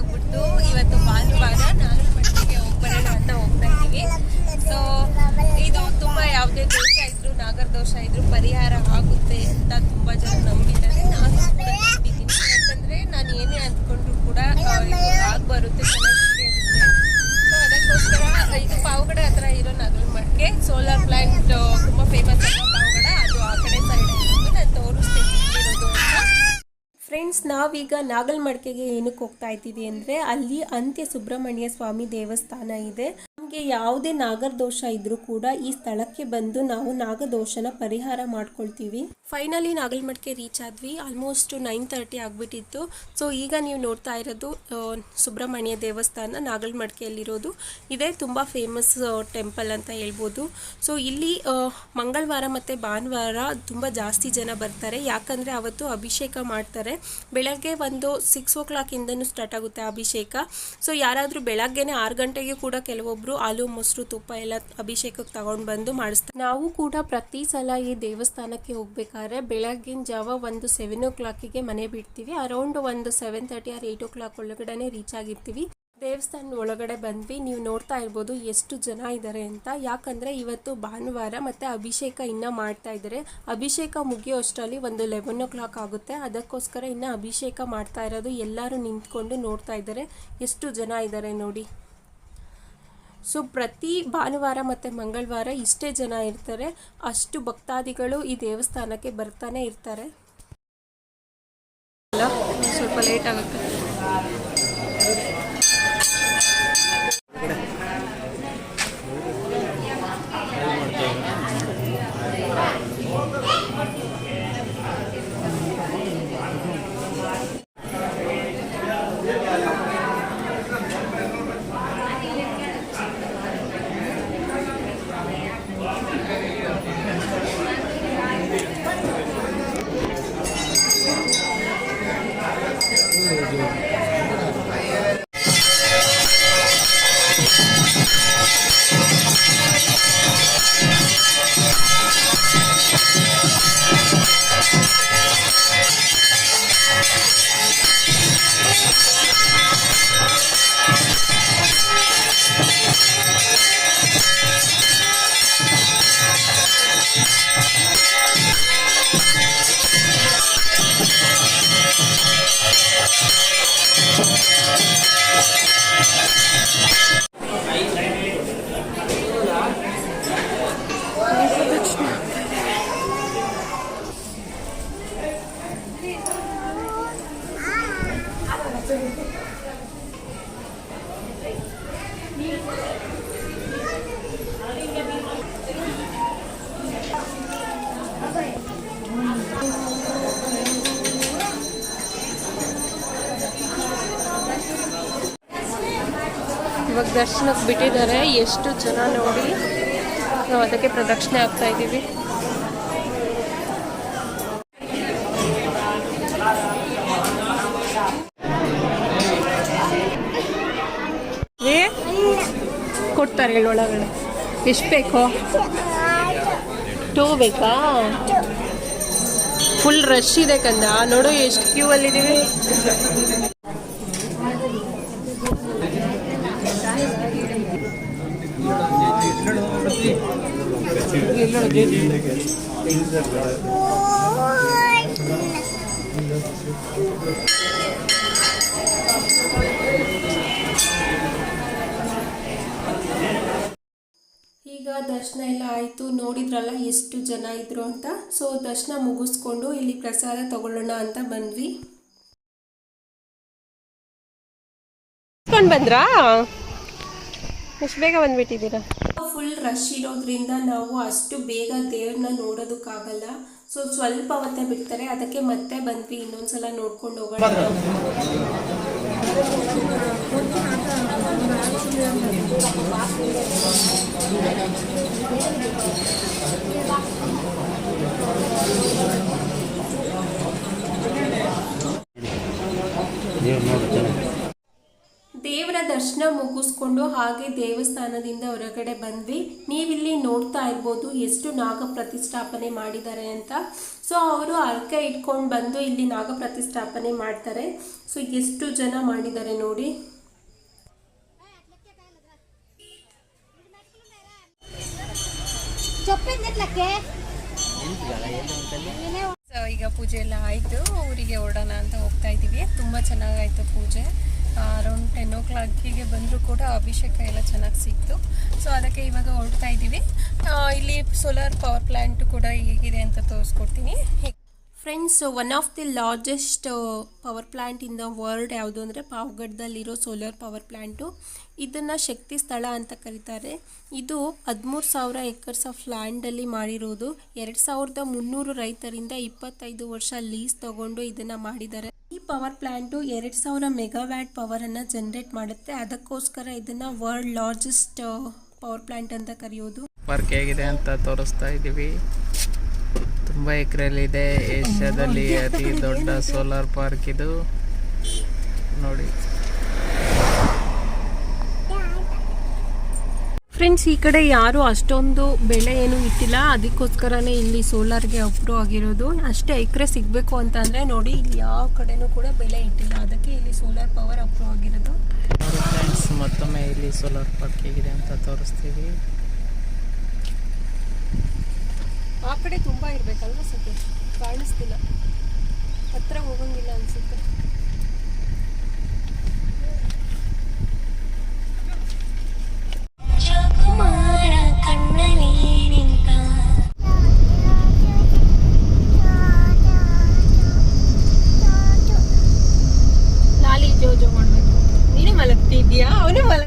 ಆಗ್ಬಿಟ್ಟು ಇವತ್ತು ಭಾನುವಾರ ನಾಗರಮಟ್ಟಿಗೆ ಹೋಗ್ಬರೋಣ ಅಂತ ಹೋಗ್ತಾ ಇದ್ದೀವಿ. ಸೊ ಇದು ತುಂಬಾ ಯಾವುದೇ ದೋಷ ಇದ್ರು ನಾಗರ ದೋಷ ಇದ್ರು ಪರಿಹಾರ ಆಗುತ್ತೆ ಅಂತ ತುಂಬಾ ಜನ ಫ್ರೆಂಡ್ಸ್ ನಾವೀಗ ನಾಗಲ್ಮಡಿಕೆಗೆ ಏನಕ್ಕೆ ಹೋಗ್ತಾ ಇದ್ದೀವಿ ಅಂದರೆ ಅಲ್ಲಿ ಅಂತ್ಯ ಸುಬ್ರಹ್ಮಣ್ಯ ಸ್ವಾಮಿ ದೇವಸ್ಥಾನ ಇದೆ. ನಮಗೆ ಯಾವುದೇ ನಾಗರದೋಷ ಇದ್ರೂ ಕೂಡ ಈ ಸ್ಥಳಕ್ಕೆ ಬಂದು ನಾವು ನಾಗದೋಷನ ಪರಿಹಾರ ಮಾಡ್ಕೊಳ್ತೀವಿ. ಫೈನಲಿ ನಾಗಲ್ಮಠಕ್ಕೆ ರೀಚ್ ಆದ್ವಿ. ಆಲ್ಮೋಸ್ಟ್ ನೈನ್ ತರ್ಟಿ ಆಗಿಬಿಟ್ಟಿತ್ತು. ಸೊ ಈಗ ನೀವು ನೋಡ್ತಾ ಇರೋದು ಸುಬ್ರಹ್ಮಣ್ಯ ದೇವಸ್ಥಾನ ನಾಗಲ್ಮಡಿಕೆಯಲ್ಲಿರೋದು ಇದೇ ತುಂಬ ಫೇಮಸ್ ಟೆಂಪಲ್ ಅಂತ ಹೇಳ್ಬೋದು. ಸೊ ಇಲ್ಲಿ ಮಂಗಳವಾರ ಮತ್ತು ಭಾನುವಾರ ತುಂಬ ಜಾಸ್ತಿ ಜನ ಬರ್ತಾರೆ. ಯಾಕಂದರೆ ಅವತ್ತು ಅಭಿಷೇಕ ಮಾಡ್ತಾರೆ. ಬೆಳಗ್ಗೆ ಒಂದು ಸಿಕ್ಸ್ ಓ ಕ್ಲಾಕಿಂದನೂ ಸ್ಟಾರ್ಟ್ ಆಗುತ್ತೆ ಅಭಿಷೇಕ. ಸೊ ಯಾರಾದರೂ ಬೆಳಗ್ಗೆನೆ ಆರು ಗಂಟೆಗೆ ಕೂಡ ಕೆಲವೊಬ್ಬರು ಹಾಲು, ಮೊಸರು, ತುಪ್ಪ ಎಲ್ಲ ಅಭಿಷೇಕಕ್ಕೆ ತಗೊಂಡು ಬಂದು ಮಾಡಿಸ್ತಾರೆ. ನಾವು ಕೂಡ ಪ್ರತಿ ಸಲ ಈ ದೇವಸ್ಥಾನಕ್ಕೆ ಹೋಗ್ಬೇಕಾದ್ರೆ ಬೆಳಗ್ಗಿನ ಜಾವ ಒಂದು ಸೆವೆನ್ ಓ ಕ್ಲಾಕಿಗೆ ಮನೆ ಬಿಡ್ತೀವಿ. ಅರೌಂಡ್ ಒಂದು seven thirty or eight o'clock ಒಳಗಡೆ ರೀಚ್ ಆಗಿರ್ತೀವಿ. ದೇವಸ್ಥಾನ ಒಳಗಡೆ ಬಂದ್ವಿ. ನೀವು ನೋಡ್ತಾ ಇರ್ಬೋದು ಎಷ್ಟು ಜನ ಇದ್ದಾರೆ ಅಂತ. ಯಾಕಂದ್ರೆ ಇವತ್ತು ಭಾನುವಾರ ಮತ್ತೆ ಅಭಿಷೇಕ ಇನ್ನ ಮಾಡ್ತಾ ಇದ್ದಾರೆ ಅಭಿಷೇಕ ಮುಗಿಯೋ ಅಷ್ಟರಲ್ಲಿ ಒಂದು ಲೆವೆನ್ ಓ ಕ್ಲಾಕ್ ಆಗುತ್ತೆ. ಅದಕ್ಕೋಸ್ಕರ ಇನ್ನ ಅಭಿಷೇಕ ಮಾಡ್ತಾ ಇರೋದು ಎಲ್ಲರೂ ನಿಂತ್ಕೊಂಡು ನೋಡ್ತಾ ಇದ್ದಾರೆ ಎಷ್ಟು ಜನ ಇದ್ದಾರೆ ನೋಡಿ. ಸೊ ಪ್ರತಿ ಭಾನುವಾರ ಮತ್ತು ಮಂಗಳವಾರ ಇಷ್ಟೇ ಜನ ಇರ್ತಾರೆ. ಅಷ್ಟು ಭಕ್ತಾದಿಗಳು ಈ ದೇವಸ್ಥಾನಕ್ಕೆ ಬರ್ತಾನೆ ಇರ್ತಾರೆ. ಸ್ವಲ್ಪ ಲೇಟ್ ಆಗುತ್ತೆ. ಇವಾಗ ದರ್ಶನಕ್ಕೆ ಬಿಟ್ಟಿದ್ದಾರೆ ಎಷ್ಟು ಜನ ನೋಡಿ? ನಾವು ಅದಕ್ಕೆ ಪ್ರದಕ್ಷಿಣೆ ಆಗ್ತಾ ಇದ್ದೀವಿ. ಕೊಡ್ತಾರೆ ಹೇಳಿ ಒಳಗಡೆ ಎಷ್ಟು ಬೇಕು? ಟೂ ಬೇಕಾ? ಫುಲ್ ರಶ್ ಇದೆ ಕಂದ. ನೋಡು ಎಷ್ಟು ಕ್ಯೂ ಅಲ್ಲಿದ್ದೀವಿ ದರ್ಶನ ಎಲ್ಲ ಆಯಿತು ನೋಡಿದ್ರಲ್ಲ ಎಷ್ಟು ಜನ ಇದ್ರು ಅಂತ. ಸೊ ದರ್ಶನ ಮುಗಿಸ್ಕೊಂಡು ಇಲ್ಲಿ ಪ್ರಸಾದ ತಗೊಳ್ಳೋಣ ಅಂತ ಬಂದ್ವಿ. ಬಂದ್ರಾ? ಎಷ್ಟು ಬೇಗ ಬಂದ್ಬಿಟ್ಟಿದ್ದೀರಾ? ಫುಲ್ ರಶ್ ಇರೋದ್ರಿಂದ ನಾವು ಅಷ್ಟು ಬೇಗ ದೇವ್ರನ್ನ ನೋಡೋದಕ್ಕಾಗಲ್ಲ. ಸೊ ಸ್ವಲ್ಪ ಹೊತ್ತೇ ಬಿಡ್ತಾರೆ ಅದಕ್ಕೆ ಮತ್ತೆ ಬಂದ್ವಿ. ಇನ್ನೊಂದ್ಸಲ ನೋಡ್ಕೊಂಡು ಹೋಗೋಣ. Thank you. ದರ್ಶನ ಮುಗಿಸ್ಕೊಂಡು ಹಾಗೆ ದೇವಸ್ಥಾನದಿಂದ ಹೊರಗಡೆ ಬಂದ್ವಿ. ನೀವಿಲ್ಲಿ ನೋಡ್ತಾ ಇರ್ಬೋದು ಎಷ್ಟು ನಾಗ ಪ್ರತಿಷ್ಠಾಪನೆ ಮಾಡಿದ್ದಾರೆ ಅಂತ. ಸೊ ಅವರು ಅರ್ಕೆ ಇಟ್ಕೊಂಡು ಬಂದು ಇಲ್ಲಿ ನಾಗ ಪ್ರತಿಷ್ಠಾಪನೆ ಮಾಡ್ತಾರೆ. ಸೊ ಎಷ್ಟು ಜನ ಮಾಡಿದ್ದಾರೆ ನೋಡಿ. ಈಗ ಪೂಜೆ ಎಲ್ಲ ಆಯಿತು. ಊರಿಗೆ ಹೊರಡೋಣ ಅಂತ ಹೋಗ್ತಾ ಇದ್ದೀವಿ. ತುಂಬ ಚೆನ್ನಾಗಾಯ್ತು ಪೂಜೆ. ಅರೌಂಡ್ ಟೆನ್ ಓ ಕ್ಲಾಕಿಗೆ ಬಂದರೂ ಕೂಡ ಅಭಿಷೇಕ ಎಲ್ಲ ಚೆನ್ನಾಗಿ ಸಿಕ್ತು ಸೊ ಅದಕ್ಕೆ ಇವಾಗ ಹೊರಡ್ತಾ ಇದ್ದೀವಿ. ಇಲ್ಲಿ ಸೋಲಾರ್ ಪವರ್ ಪ್ಲ್ಯಾಂಟ್ ಕೂಡ ಹೇಗಿದೆ ಅಂತ ತೋರಿಸ್ಕೊಡ್ತೀನಿ. Friends one of the largest power plant in the world ಯಾವುದು ಅಂದರೆ ಪಾವ್ಗಡ್ದಲ್ಲಿರೋ ಸೋಲಾರ್ ಪವರ್ ಪ್ಲ್ಯಾಂಟು ಇದನ್ನು ಶಕ್ತಿ ಸ್ಥಳ ಅಂತ ಕರೀತಾರೆ. ಇದು ಹದಿಮೂರು ಸಾವಿರ ಎಕರ್ಸ್ ಆಫ್ ಲ್ಯಾಂಡಲ್ಲಿ ಮಾಡಿರೋದು. ಎರಡು ಸಾವಿರದ ಮುನ್ನೂರು ರೈತರಿಂದ ಇಪ್ಪತ್ತೈದು ವರ್ಷ ಲೀಸ್ ತಗೊಂಡು ಇದನ್ನು ಮಾಡಿದ್ದಾರೆ. ಪವರ್ ಪ್ಲ್ಯಾಂಟು ಎರಡು ಸಾವಿರ ಮೆಗಾವ್ಯಾಟ್ ಪವರನ್ನು ಜನ್ರೇಟ್ ಮಾಡುತ್ತೆ. ಅದಕ್ಕೋಸ್ಕರ ಇದನ್ನು ವರ್ಲ್ಡ್ ಲಾರ್ಜೆಸ್ಟ್ ಪವರ್ ಪ್ಲ್ಯಾಂಟ್ ಅಂತ ಕರೆಯೋದು. ಪಾರ್ಕ್ ಹೇಗಿದೆ ಅಂತ ತೋರಿಸ್ತಾ ಇದ್ದೀವಿ. ತುಂಬ ಎಕರೆಯಲ್ಲಿದೆ. ಏಷ್ಯಾದಲ್ಲಿ ಅತಿ ದೊಡ್ಡ ಸೋಲಾರ್ ಪಾರ್ಕ್ ಇದು. ನೋಡಿ. ಫ್ರೆಂಡ್ಸ್ ಈ ಕಡೆ ಯಾರು ಅಷ್ಟೊಂದು ಬೆಳೆ ಏನು ಇಟ್ಟಿಲ್ಲ. ಅದಕ್ಕೋಸ್ಕರನೇ ಇಲ್ಲಿ ಸೋಲಾರ್ಗೆ ಅಪ್ರೂವ್ ಆಗಿರೋದು. ಅಷ್ಟೇ ಎಕರೆ ಸಿಗಬೇಕು ಅಂತಂದರೆ ನೋಡಿ ಇಲ್ಲಿ ಯಾವ ಕಡೆನೂ ಕೂಡ ಬೆಳೆ ಇಟ್ಟಿಲ್ಲ. ಅದಕ್ಕೆ ಇಲ್ಲಿ ಸೋಲಾರ್ ಪವರ್ ಅಪ್ರೂವ್ ಆಗಿರೋದು. ಫ್ರೆಂಡ್ಸ್ ಮತ್ತೊಮ್ಮೆ ಇಲ್ಲಿ ಸೋಲಾರ್ ಪಾರ್ಕ್ ಹೇಗಿದೆ ಅಂತ ತೋರಿಸ್ತೀವಿ. ಆ ಕಡೆ ತುಂಬ ಇರಬೇಕಲ್ವ ಸತೀಶ್? ಕಾಣಿಸ್ತಿಲ್ಲ. ಹತ್ರ ಹೋಗಂಗಿಲ್ಲ ಅನಿಸುತ್ತೆ.